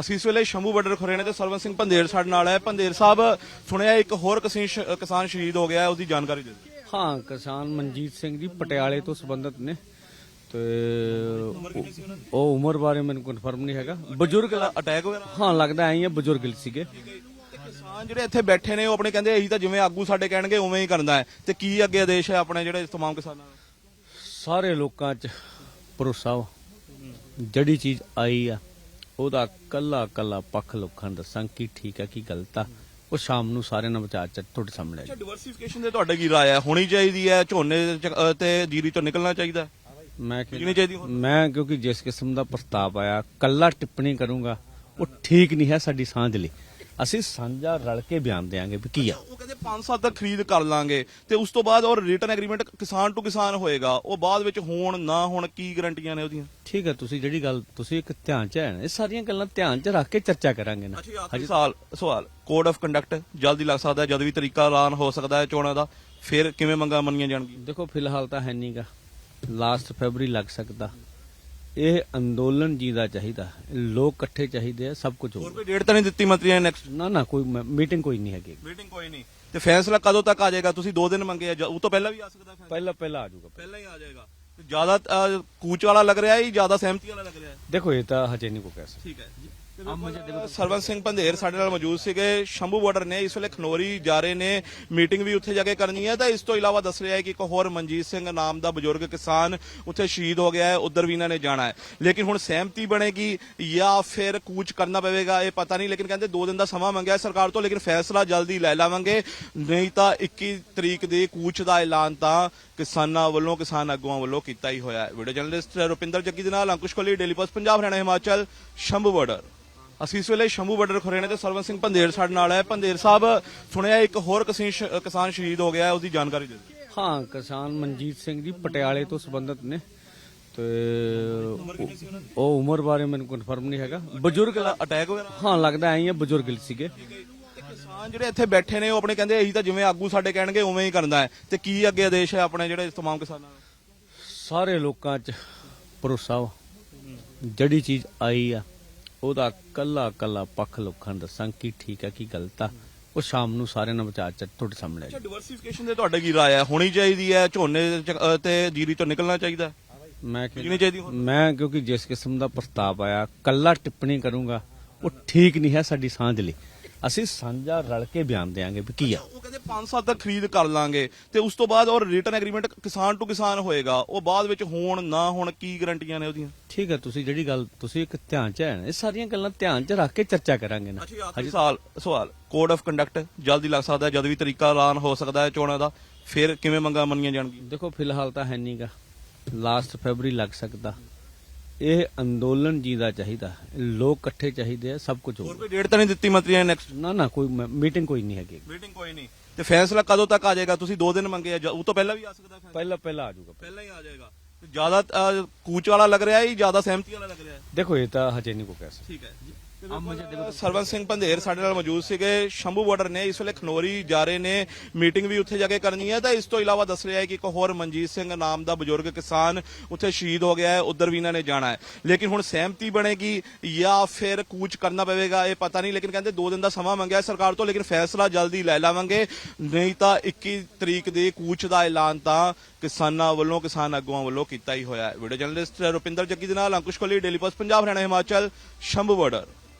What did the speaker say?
ਅਸੀਂ ਇਸ ਵੇਲੇ ਸ਼ੰਭੂ ਬਾਰਡਰ ਖੁਰੇਣੇ ਤੇ ਸਰਵਨ ਸਿੰਘ ਪੰਦੇਰ ਸਾਡੇ ਨਾਲ ਹੈ। ਪੰਦੇਰ ਸਾਹਿਬ ਸੁਣਿਆ ਇੱਕ ਹੋਰ ਕਿਸਾਨ ਸ਼ਹੀਦ ਹੋ ਗਿਆ ਉਹਦੀ ਜਾਣਕਾਰੀ ਦੇ ਦਿਓ। ਹਾਂ ਕਿਸਾਨ ਮਨਜੀਤ ਸਿੰਘ ਜੀ ਪਟਿਆਲੇ ਤੋਂ ਸੰਬੰਧਿਤ ਨੇ। ਤੇ ਉਹ ਉਮਰ ਬਾਰੇ ਮੈਨੂੰ ਕਨਫਰਮ ਨਹੀਂ ਹੈਗਾ। ਬਜ਼ੁਰਗ ਅਟੈਕ ਵਗੈਰਾ ਹਾਂ ਲੱਗਦਾ ਐਂ ਹੀ ਹੈ ਬਜ਼ੁਰਗ ਸੀਗੇ। ਕਿਸਾਨ ਜਿਹੜੇ ਇੱਥੇ ਬੈਠੇ ਨੇ ਉਹ ਆਪਣੇ ਕਹਿੰਦੇ ਅਸੀਂ ਤਾਂ ਜਿਵੇਂ ਆਗੂ ਸਾਡੇ ਕਹਿਣਗੇ ਉਵੇਂ ਹੀ ਕਰਨਾ ਹੈ। ਤੇ ਕੀ ਅੱਗੇ ਆਦੇਸ਼ ਹੈ ਆਪਣੇ ਜਿਹੜੇ ਤਮਾਮ ਕਿਸਾਨਾਂ ਸਾਰੇ ਲੋਕਾਂ 'ਚ ਭਰੋਸਾ। ਜਿਹੜੀ ਚੀਜ਼ ਆਈ ਆ। ਉਹਦਾ ਕੱਲਾ ਕੱਲਾ ਪੱਖ ਲੋਕਾਂ ਨੂੰ ਦੱਸਾਂ ਕੀ ਠੀਕ ਹੈ ਕੀ ਗਲਤ ਆ ਉਹ ਸ਼ਾਮ ਨੂੰ ਸਾਰਿਆਂ ਨਾਲ ਵਿਚਾਰ ਚ ਤੁਹਾਡੇ ਸਾਹਮਣੇ ਆ ਅੱਛਾ ਡਿਵਰਸਿਫਿਕੇਸ਼ਨ ਦੇ ਤੁਹਾਡੇ ਕੀ ਰਾਏ ਹੈ ਹੋਣੀ ਚਾਹੀਦੀ ਹੈ ਝੋਨੇ ਚ- ਤੇ ਜੀਰੀ ਤੋਂ ਨਿਕਲਣਾ ਚਾਹੀਦਾ? ਮੈਂ ਕਿ- ਕਿੰਨੀ ਚਾਹੀਦੀ ਹੁਣ? ਮੈਂ ਕਿਉਂਕਿ ਜਿਸ ਕਿਸਮ ਦਾ ਪ੍ਰਸਤਾਵ ਆਇਆ ਕੱਲਾ ਟਿੱਪਣੀ ਕਰੂੰਗਾ ਉਹ ਠੀਕ ਨਹੀਂ ਹੈ ਸਾਡੀ ਸਾਂਝ ਲਈ ਅਸੀਂ ਸਾਂਝਾ ਰਲ ਕੇ ਬਿਆਨ ਦੇਾਂਗੇ ਵੀ ਕੀ ਆ। ਉਹ ਕਹਿੰਦੇ 5 ਸਾਲ ਤੱਕ ਖਰੀਦ ਕਰ ਲਾਂਗੇ ਤੇ ਉਸ ਤੋਂ ਬਾਅਦ ਔਰ ਰਿਟਰਨ ਐਗਰੀਮੈਂਟ ਕਿਸਾਨ ਟੂ ਕਿਸਾਨ ਹੋਏਗਾ। ਉਹ ਬਾਅਦ ਵਿੱਚ ਹੋਣ ਨਾ ਹੋਣ ਕੀ ਗਰੰਟੀਆਂ ਨੇ ਉਹਦੀਆਂ? ਠੀਕ ਹੈ ਤੁਸੀਂ ਜਿਹੜੀ ਗੱਲ ਤੁਸੀਂ ਇੱਕ ਧਿਆਨ ਚ ਹੈ ਇਹ ਸਾਰੀਆਂ ਗੱਲਾਂ ਧਿਆਨ ਚ ਰੱਖ ਕੇ ਚਰਚਾ ਕਰਾਂਗੇ ਨਾ। ਹਜੀ ਸਾਲ ਸਵਾਲ। ਕੋਡ ਆਫ ਕੰਡਕਟ ਜਲਦੀ ਲੱਗ ਸਕਦਾ ਜਦ ਵੀ ਤਰੀਕਾ ਐਲਾਨ ਹੋ ਸਕਦਾ ਹੈ ਚੋਣਾਂ ਦਾ ਫਿਰ ਕਿਵੇਂ ਮੰਗਾਂ ਮੰਨੀਆਂ ਜਾਣਗੀਆਂ? ਦੇਖੋ ਫਿਲਹਾਲ ਤਾਂ ਹੈ ਨਹੀਂਗਾ ਲਾਸਟ ਫੈਬਰੀ ਲੱਗ ਸਕਦਾ। ਇਹ ਅੰਦੋਲਨ ਜੀ ਦਾ ਚਾਹੀਦਾ ਲੋਕ ਇਕੱਠੇ ਚਾਹੀਦੇ ਆ ਸਭ ਕੁਝ ਹੋਰ ਹੋਊਗਾ। ਕੋਈ ਡੇਟ ਤਾਂ ਨਹੀਂ ਦਿੱਤੀ ਮੰਤਰੀਆਂ ਨੇ ਨੈਕਸਟ ਨਾ ਨਾ ਕੋਈ ਮੀਟਿੰਗ ਕੋਈ ਨਹੀਂ ਹੈਗੀ। ਮੀਟਿੰਗ ਕੋਈ ਨਹੀਂ। ਤੇ ਫੈਸਲਾ ਕਦੋਂ ਤੱਕ ਆ ਜਾਏਗਾ? ਤੁਸੀਂ 2 ਦਿਨ ਮੰਗੇ ਆ ਜਾਂ ਉਹ ਤੋਂ ਪਹਿਲਾਂ ਵੀ ਆ ਸਕਦਾ ਫੈਸਲਾ? ਪਹਿਲਾਂ ਪਹਿਲਾਂ ਆ ਜਾਊਗਾ। ਪਹਿਲਾਂ ਹੀ ਆ ਜਾਏਗਾ। ਜ਼ਿਆਦਾ ਕੂਚ ਵਾਲਾ ਲੱਗ ਰਿਹਾ ਹੈ ਜਾਂ ਜ਼ਿਆਦਾ ਸਹਿਮਤੀ ਵਾਲਾ ਲੱਗ ਰਿਹਾ ਹੈ? ਦੇਖੋ ਇਹ ਤਾਂ ਹਜੇ ਨਹੀਂ ਕੋਈ ਕਹਿ ਸਕਦਾ। ਠੀਕ ਹੈ। ਸਰਵਨ ਸਿੰਘ ਪੰਧੇਰ ਸਾਡੇ ਨਾਲ ਮੌਜੂਦ ਸੀਗੇ। ਸ਼ੰਭੂ ਬਾਰਡਰ ਨੇ ਇਸ ਵੇਲੇ ਖਨੋਰੀ ਜਾ ਰਹੇ ਨੇ। ਮੀਟਿੰਗ ਵੀ ਉੱਥੇ ਜਾ ਕੇ ਕਰਨੀ ਹੈ। ਤਾਂ ਇਸ ਤੋਂ ਇਲਾਵਾ ਦੱਸ ਰਿਹਾ ਹੈ ਕਿ ਇੱਕ ਹੋਰ ਮਨਜੀਤ ਸਿੰਘ ਨਾਮ ਦਾ ਬਜ਼ੁਰਗ ਕਿਸਾਨ ਉੱਥੇ ਸ਼ਹੀਦ ਹੋ ਗਿਆ ਹੈ। ਉਧਰ ਵੀ ਇਹਨਾਂ ਨੇ ਜਾਣਾ ਹੈ। ਲੇਕਿਨ ਹੁਣ ਸਹਿਮਤੀ ਬਣੇਗੀ ਜਾਂ ਫਿਰ ਕੂਚ ਕਰਨਾ ਪਵੇਗਾ ਇਹ ਪਤਾ ਨਹੀਂ। ਲੇਕਿਨ ਕਹਿੰਦੇ 2 ਦਿਨ ਦਾ ਸਮਾਂ ਮੰਗਿਆ ਹੈ ਸਰਕਾਰ ਤੋਂ, ਲੇਕਿਨ ਫੈਸਲਾ ਜਲਦੀ ਲੈ ਲਾਵਾਂਗੇ। ਨਹੀਂ ਤਾਂ 21 ਤਰੀਕ ਦੇ ਕੂਚ ਦਾ ਐਲਾਨ ਤਾਂ ਕਿਸਾਨਾਂ ਵੱਲੋਂ, ਕਿਸਾਨ ਆਗੂਆਂ ਵੱਲੋਂ ਕੀਤਾ ਹੀ ਹੋਇਆ ਹੈ। ਵੀਡੀਓ ਜਰਨਲਿਸਟ ਰੁਪਿੰਦਰ ਜੱਗੀ ਦੇ ਨਾਲ Ankush Koli, daily post, Punjab, Haryana, Himachal, Shambhu border. ਅਸੀਂ ਇਸ ਵੇਲੇ ਸ਼ੰਭੂ ਬਾਰਡਰ ਖੁਰੇਣੇ ਤੇ ਸਰਵਨ ਸਿੰਘ ਪੰਦੇਰ ਸਾਡੇ ਨਾਲ ਹੈ। ਪੰਦੇਰ ਸਾਹਿਬ ਸੁਣਿਆ ਇੱਕ ਹੋਰ ਕਿਸਾਨ ਸ਼ਹੀਦ ਹੋ ਗਿਆ ਹੈ, ਉਹਦੀ ਜਾਣਕਾਰੀ ਦੇ ਦਿਓ। ਹਾਂ ਕਿਸਾਨ ਮਨਜੀਤ ਸਿੰਘ ਜੀ ਪਟਿਆਲੇ ਤੋਂ ਸੰਬੰਧਿਤ ਨੇ ਤੇ ਉਹ ਉਮਰ ਬਾਰੇ ਮੈਨੂੰ ਕਨਫਰਮ ਨਹੀਂ ਹੈਗਾ। ਬਜ਼ੁਰਗ ਅਟੈਕ ਵਗੈਰਾ ਹਾਂ ਲੱਗਦਾ ਐਂ ਹੀ ਹੈ ਬਜ਼ੁਰਗ ਸੀਗੇ। ਕਿਸਾਨ ਜਿਹੜੇ ਇੱਥੇ ਬੈਠੇ ਨੇ ਉਹ ਆਪਣੇ ਕਹਿੰਦੇ ਅਸੀਂ ਤਾਂ ਜਿਵੇਂ ਆਗੂ ਸਾਡੇ ਕਹਿਣਗੇ ਉਵੇਂ ਹੀ ਕਰਨਾ ਹੈ। ਤੇ ਕੀ ਅੱਗੇ ਆਦੇਸ਼ ਹੈ ਆਪਣੇ ਜਿਹੜੇ ਤਮਾਮ ਕਿਸਾਨਾਂ ਦਾ? ਸਾਰੇ ਲੋਕਾਂ 'ਚ ਭਰੋਸਾ। ਜਿਹੜੀ ਚੀਜ਼ ਆਈ ਆ ਉਹਦਾ ਕੱਲਾ ਕੱਲਾ ਪੱਖ ਲੋਕਾਂ ਦੱਸਾਂ ਕੀ ਠੀਕ ਹੈ ਕੀ ਗਲਤ ਆ ਉਹ ਸ਼ਾਮ ਨੂੰ ਸਾਰਿਆਂ ਨਾਲ ਵਿਚਾਰ ਚ ਤੁਹਾਡੇ ਸਾਹਮਣੇ ਆ ਅੱਛਾ ਡਿਵਰਸਿਫਿਕੇਸ਼ਨ ਦੇ ਤੁਹਾਡੇ ਕੀ ਰਾਏ ਹੈ ਹੋਣੀ ਚਾਹੀਦੀ ਹੈ ਝੋਨੇ ਚ- ਅ, ਤੇ ਜੀਰੀ ਤੋਂ ਨਿਕਲਣਾ ਚਾਹੀਦਾ ਹੈ? ਮੈਂ ਕਿ- ਕਿੰਨੀ ਚਾਹੀਦੀ ਹੁਣ? ਮੈਂ ਕਿਉਂਕਿ ਜਿਸ ਕਿਸਮ ਦਾ ਪ੍ਰਸਤਾਵ ਆਇਆ ਕੱਲਾ ਟਿੱਪਣੀ ਕਰੂੰਗਾ ਉਹ ਠੀਕ ਨਹੀਂ ਹੈ ਸਾਡੀ ਸਾਂਝ ਲਈ ਅਸੀਂ ਸਾਂਝਾ ਰਲ ਕੇ ਬਿਆਨ ਦੇਾਂਗੇ ਵੀ ਕੀ ਆ। ਉਹ ਕਹਿੰਦੇ 5 ਸਾਲ ਤੱਕ ਖਰੀਦ ਕਰ ਲਾਂਗੇ ਤੇ ਉਸ ਤੋਂ ਬਾਅਦ ਔਰ ਰਿਟਰਨ ਐਗਰੀਮੈਂਟ ਕਿਸਾਨ ਟੂ ਕਿਸਾਨ ਹੋਏਗਾ ਉਹ ਬਾਅਦ ਵਿੱਚ ਹੋਣ ਨਾ ਹੋਣ ਕੀ ਗਰੰਟੀਆਂ ਨੇ ਉਹਦੀਆਂ? ਠੀਕ ਹੈ ਤੁਸੀਂ ਜਿਹੜੀ ਗੱਲ ਤੁਸੀਂ ਇੱਕ ਧਿਆਨ ਚ ਹੈ ਇਹ ਸਾਰੀਆਂ ਗੱਲਾਂ ਧਿਆਨ ਚ ਰੱਖ ਕੇ ਚਰਚਾ ਕਰਾਂਗੇ ਨਾ। ਹਜੀ ਸਾਲ ਸਵਾਲ ਕੋਡ ਆਫ ਕੰਡਕਟ ਜਲਦੀ ਲੱਗ ਸਕਦਾ ਜਦ ਵੀ ਤਰੀਕਾ ਐਲਾਨ ਹੋ ਸਕਦਾ ਹੈ ਚੋਣਾਂ ਦਾ ਫਿਰ ਕਿਵੇਂ ਮੰਗਾਂ ਮੰਨੀਆਂ ਜਾਣਗੀਆਂ? ਦੇਖੋ ਫਿਲਹਾਲ ਤਾਂ ਹੈ ਨਹੀਂਗਾ ਲਾਸਟ ਫੈਬਰੀ ਲੱਗ ਸਕਦਾ। ਇਹ ਅੰਦੋਲਨ ਜੀ ਦਾ ਚਾਹੀਦਾ। ਲੋਕ ਇਕੱਠੇ ਚਾਹੀਦੇ ਆ ਸਭ ਕੁਝ ਹੋਰ ਕੋਈ ਡੇਟ ਤਾਂ ਨਹੀਂ ਦਿੱਤੀ ਮੰਤਰੀਆਂ ਨੇ ਨੈਕਸਟ ਨਾ ਨਾ ਕੋਈ ਮੀਟਿੰਗ ਕੋਈ ਨਹੀਂ ਹੈਗੀ। ਮੀਟਿੰਗ ਕੋਈ ਨਹੀਂ। ਤੇ ਫੈਸਲਾ ਕਦੋਂ ਤੱਕ ਆ ਜਾਏਗਾ? ਤੁਸੀਂ 2 ਦਿਨ ਮੰਗੇ ਆ ਜਾਂ ਉਹ ਤੋਂ ਪਹਿਲਾਂ ਵੀ ਆ ਸਕਦਾ ਹੈ ਪਹਿਲਾਂ ਪਹਿਲਾਂ ਆ ਜਾਊਗਾ। ਪਹਿਲਾਂ ਹੀ ਆ ਜਾਏਗਾ। ਜ਼ਿਆਦਾ ਕੂਚ ਵਾਲਾ ਲੱਗ ਰਿਹਾ ਹੈ ਜ਼ਿਆਦਾ ਸਹਿਮਤੀ ਵਾਲਾ ਲੱਗ ਰਿਹਾ ਹੈ? ਦੇਖੋ ਇਹ ਤਾਂ ਹਜੇ ਨਹੀਂ ਕੋਈ ਕਹਿ ਸਕਦਾ। ਠੀਕ ਹੈ। ਸਰਵਨ ਸਿੰਘ ਪੰਧੇਰ ਸਾਡੇ ਨਾਲ ਮੌਜੂਦ ਸੀਗੇ। ਸ਼ੰਭੂ ਬਾਰਡਰ ਨੇ ਇਸ ਵੇਲੇ ਖਨੋਰੀ ਜਾ ਰਹੇ ਨੇ। ਮੀਟਿੰਗ ਵੀ ਉੱਥੇ ਜਾ ਕੇ ਕਰਨੀ ਹੈ। ਤਾਂ ਇਸ ਤੋਂ ਇਲਾਵਾ ਦੱਸ ਰਿਹਾ ਹੈ ਕਿ ਇੱਕ ਹੋਰ ਮਨਜੀਤ ਸਿੰਘ ਨਾਮ ਦਾ ਬਜ਼ੁਰਗ ਕਿਸਾਨ ਉੱਥੇ ਸ਼ਹੀਦ ਹੋ ਗਿਆ ਹੈ। ਉਧਰ ਵੀ ਇਹਨਾਂ ਨੇ ਜਾਣਾ ਹੈ। ਲੇਕਿਨ ਹੁਣ ਸਹਿਮਤੀ ਬਣੇਗੀ ਜਾਂ ਫਿਰ ਕੂਚ ਕਰਨਾ ਪਵੇਗਾ ਇਹ ਪਤਾ ਨਹੀਂ। ਲੇਕਿਨ ਕਹਿੰਦੇ 2 ਦਿਨ ਦਾ ਸਮਾਂ ਮੰਗਿਆ ਸਰਕਾਰ ਤੋਂ। ਲੇਕਿਨ ਫੈਸਲਾ ਜਲਦੀ ਲੈ ਲਾਵਾਂਗੇ। ਨਹੀਂ ਤਾਂ 21 ਤਰੀਕ ਦੇ ਕੂਚ ਦਾ ਐਲਾਨ ਤਾਂ ਕਿਸਾਨਾਂ ਵੱਲੋਂ, ਕਿਸਾਨ ਆਗੂਆਂ ਵੱਲੋਂ ਕੀਤਾ ਹੀ ਹੋਇਆ ਹੈ। ਵੀਡੀਓ ਜਰਨਲਿਸਟ ਰੁਪਿੰਦਰ ਜੱਗੀ ਦੇ ਨਾਲ Ankush Koli daily post Punjab, Haryana, Himachal, Shambhu border